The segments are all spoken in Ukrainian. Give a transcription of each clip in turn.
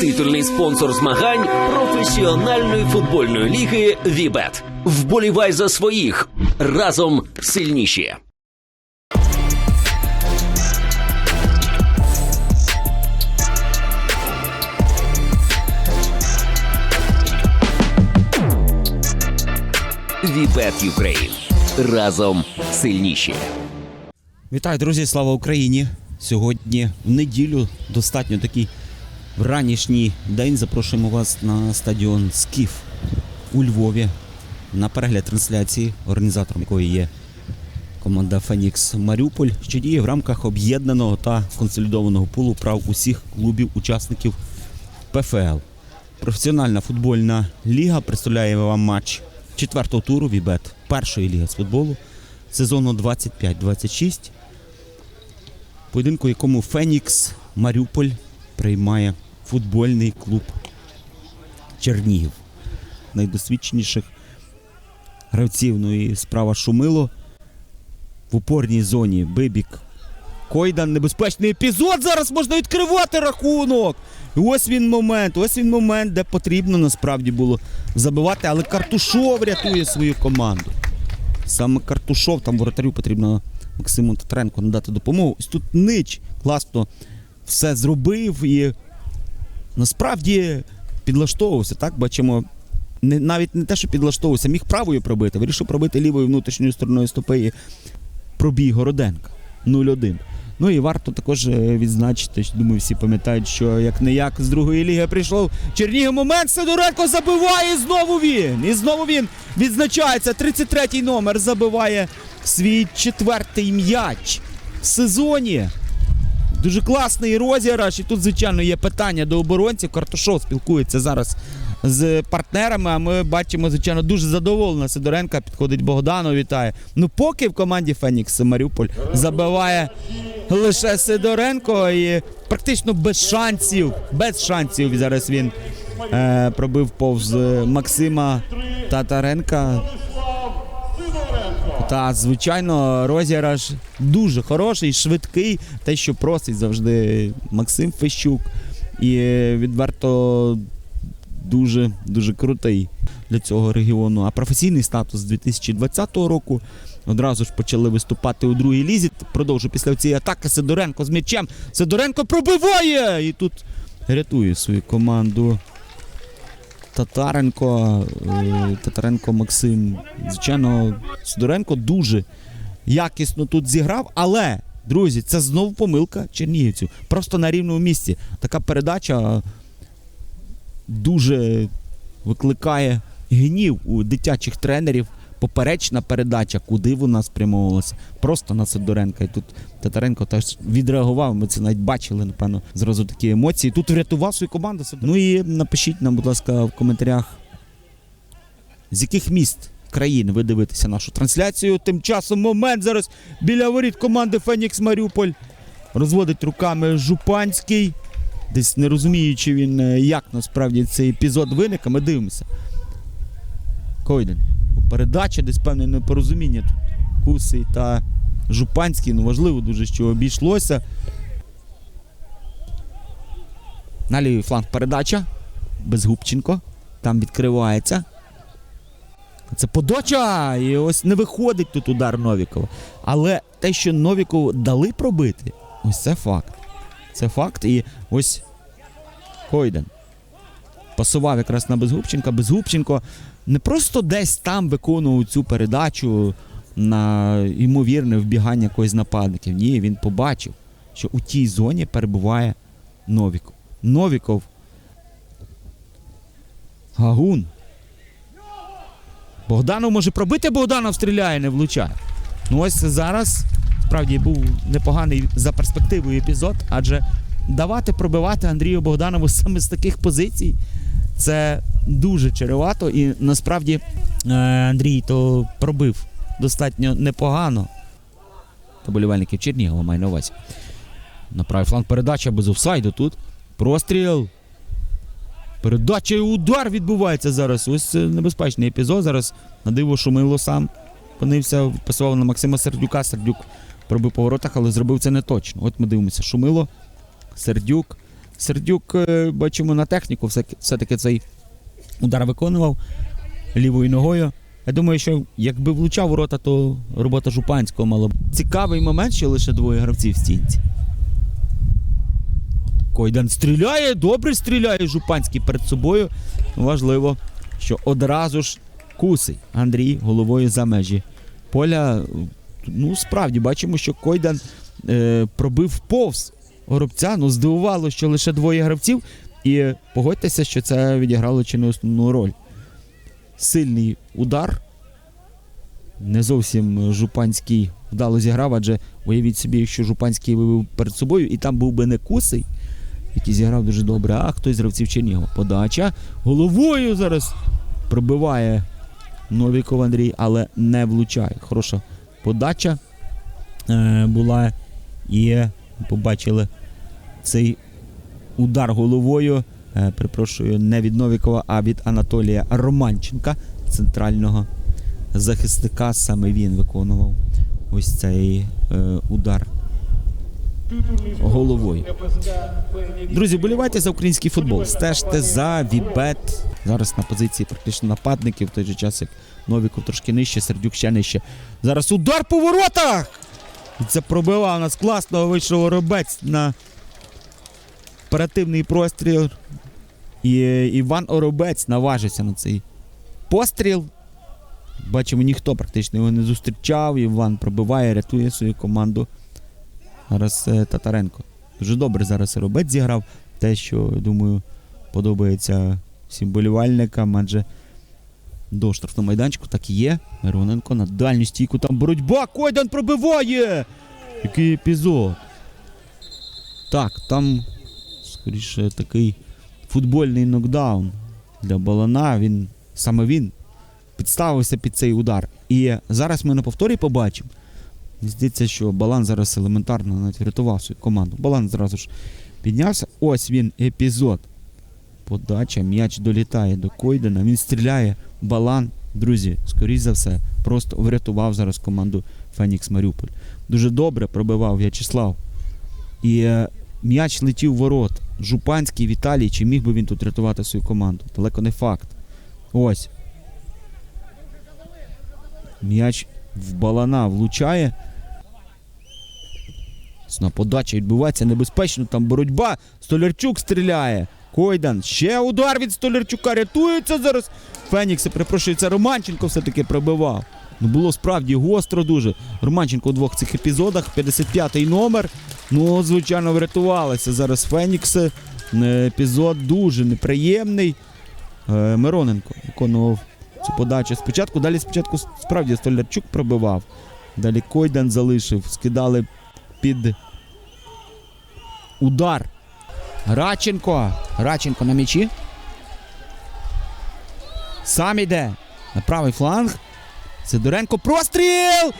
Титульний спонсор змагань професіональної футбольної ліги Вібет. Вболівай за своїх разом сильніші. Вібет Юкрейн. Разом сильніші. Вітаю, друзі! Слава Україні! Сьогодні в неділю достатньо такий ранішній день. Запрошуємо вас на стадіон Скіф у Львові на перегляд трансляції, організатором якої є команда Фенікс Маріуполь, що діє в рамках об'єднаного та консолідованого пулу прав усіх клубів-учасників ПФЛ. Професіональна футбольна ліга представляє вам матч четвертого туру Вібет першої ліги з футболу сезону 25-26 поєдинку, якому Фенікс Маріуполь приймає футбольний клуб Чернігів. Найдосвідченіших гравців. Ну і справа Шумило. В упорній зоні Бибік. Койдан, небезпечний епізод. Зараз можна відкривати рахунок. І ось він момент, ось він момент, де потрібно насправді було забивати, але Картушов рятує свою команду. Саме Картушов, там воротарю потрібно Максиму Татренко надати допомогу. Ось тут Нич класно все зробив і насправді підлаштовувався. Так, бачимо, не, навіть не те, що підлаштовувався, міг правою пробити, вирішив пробити лівою внутрішньою стороною стопи пробій Городенка 0-1. Ну і варто також е, відзначити, думаю, всі пам'ятають, що як не як з другої ліги прийшов Чернігів момент. Сидоренко забиває і знову він. І знову він відзначається. 33-й номер забиває свій четвертий м'яч в сезоні. Дуже класний розіграш. І тут, звичайно, є питання до оборонців. Картушов спілкується зараз з партнерами. А ми бачимо, звичайно, дуже задоволена Сидоренка. Підходить Богдану, вітає. Ну, поки в команді Фенікс Маріуполь забиває лише Сидоренко і практично без шансів. Без шансів зараз він е, пробив повз Максима Татаренка. Та, звичайно, розіграш дуже хороший, швидкий, те, що просить завжди Максим Фещук. І е, відверто дуже дуже крутий для цього регіону. А професійний статус з 2020 року одразу ж почали виступати у другій лізі. Продовжу після цієї атаки Сидоренко з м'ячем. Сидоренко пробиває! І тут рятує свою команду. Татаренко, е, Татаренко Максим. Звичайно, Сидоренко дуже якісно тут зіграв, але, друзі, це знову помилка чернігівців. Просто на рівному місці. Така передача дуже викликає гнів у дитячих тренерів. Поперечна передача, куди вона спрямовувалася? Просто на Сидоренка. І тут Татаренко теж відреагував. Ми це навіть бачили, напевно, зразу такі емоції. Тут врятував свою команду. Ну і напишіть нам, будь ласка, в коментарях, з яких міст країн ви дивитеся нашу трансляцію. Тим часом момент зараз біля воріт команди Фенікс Маріуполь. Розводить руками Жупанський. Десь не розуміючи він, е, як насправді цей епізод виник, а ми дивимося. Койден. Передача, десь певне непорозуміння. Кусий та Жупанський. Ну важливо дуже, що обійшлося. На лівий фланг передача. Безгубченко. Там відкривається. Це подача! І ось не виходить тут удар Новікова. Але те, що Новікову дали пробити, ось це факт. Це факт. І ось Койден. Пасував якраз на Безгубченка. Безгубченко не просто десь там виконував цю передачу на ймовірне вбігання якогось нападників. Ні, він побачив, що у тій зоні перебуває Новіков. Новіков. Гагун. Богданов може пробити, Богданов стріляє, не влучає. Ну ось зараз справді був непоганий за перспективою епізод, адже давати пробивати Андрію Богданову саме з таких позицій це дуже чаревато. І насправді е, Андрій то пробив достатньо непогано. Поболівальників Чернігова має на увазі. На правий фланг передача без офсайду тут. Простріл. Передача і удар відбувається зараз. Ось це небезпечний епізод. Зараз на диво Шумило сам опинився, пасував на Максима Сердюка. Сердюк пробив по воротах, але зробив це не точно. От ми дивимося. Шумило, Сердюк. Сердюк, е, бачимо, на техніку все-таки цей удар виконував лівою ногою. Я думаю, що якби влучав ворота, то робота Жупанського мала б. Цікавий момент, що лише двоє гравців в стінці. Койдан стріляє, добре стріляє Жупанський перед собою. Важливо, що одразу ж кусий Андрій головою за межі поля. Ну, справді бачимо, що Койдан е, пробив повз горобця. Ну, здивувало, що лише двоє гравців. І погодьтеся, що це відіграло чи не основну роль. Сильний удар. Не зовсім Жупанський вдало зіграв, адже уявіть собі, якщо Жупанський вивів перед собою, і там був би не кусий, який зіграв дуже добре, а хтось з гравців Чернігова. Подача головою зараз пробиває Новіков Андрій, але не влучає. Хороша подача е, була. І побачили цей удар головою. Е, перепрошую, не від Новікова, а від Анатолія Романченка, центрального захисника. Саме він виконував ось цей е, удар головою. Друзі, болівайте за український футбол. Стежте за Вібет. Зараз на позиції практично нападників, в той же час як Новіков трошки нижче, Сердюк ще нижче. Зараз удар по воротах! І це пробивав нас класно вийшов Оробець на оперативний простріл. І Іван Оробець наважився на цей постріл. Бачимо, ніхто практично його не зустрічав. Іван пробиває, рятує свою команду. Зараз е, Татаренко. Дуже добре зараз Оробець зіграв. Те, що, думаю, подобається всім болівальникам, адже до штрафного майданчику так і є. Мироненко на дальню стійку там боротьба. Койдан пробиває! Який епізод. Так, там скоріше такий футбольний нокдаун для Балана. Він саме він підставився під цей удар. І зараз ми на повторі побачимо. Здається, що Балан зараз елементарно навіть врятував свою команду. Балан зразу ж піднявся. Ось він епізод. Подача, м'яч долітає до Койдена. Він стріляє. Балан, друзі, скоріш за все, просто врятував зараз команду Фенікс Маріуполь. Дуже добре пробивав В'ячеслав. І е, м'яч летів в ворот. Жупанський Віталій, чи міг би він тут рятувати свою команду? Далеко не факт. Ось. М'яч в балана влучає. Знову подача відбувається небезпечно. Там боротьба. Столярчук стріляє. Койдан. Ще удар від Столярчука. Рятується зараз. Фенікси, перепрошую, Романченко все-таки пробивав. Ну було справді гостро дуже. Романченко у двох цих епізодах. 55-й номер. Ну, звичайно, врятувалися зараз Фенікси. Е, Епізод дуже неприємний. Е, Мироненко виконував цю подачу спочатку. Далі спочатку справді Столярчук пробивав. Далі Койдан залишив. Скидали під удар. Радченко. Радченко на м'ячі. Сам йде на правий фланг. Сидоренко простріл!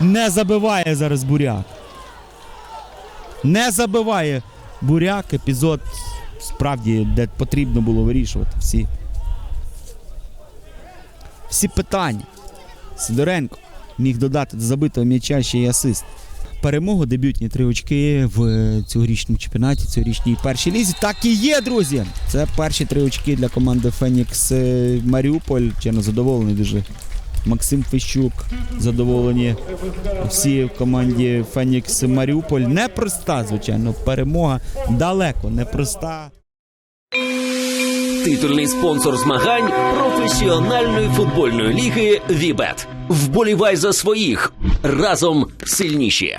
Не забиває зараз буряк. Не забиває буряк. Епізод справді, де потрібно було вирішувати всі. Всі питання. Сидоренко міг додати до забитого м'яча ще й асист. Перемогу, дебютні три очки в цьогорічному чемпіонаті, цьогорічній першій лізі. Так і є, друзі. Це перші три очки для команди Фенікс Маріуполь. Чесно, задоволений дуже. Максим Фещук задоволені. Всі в команді Фенікс Маріуполь. Непроста, звичайно, перемога. Далеко непроста. Титульний спонсор змагань професіональної футбольної ліги Вібет. Вболівай за своїх разом сильніші.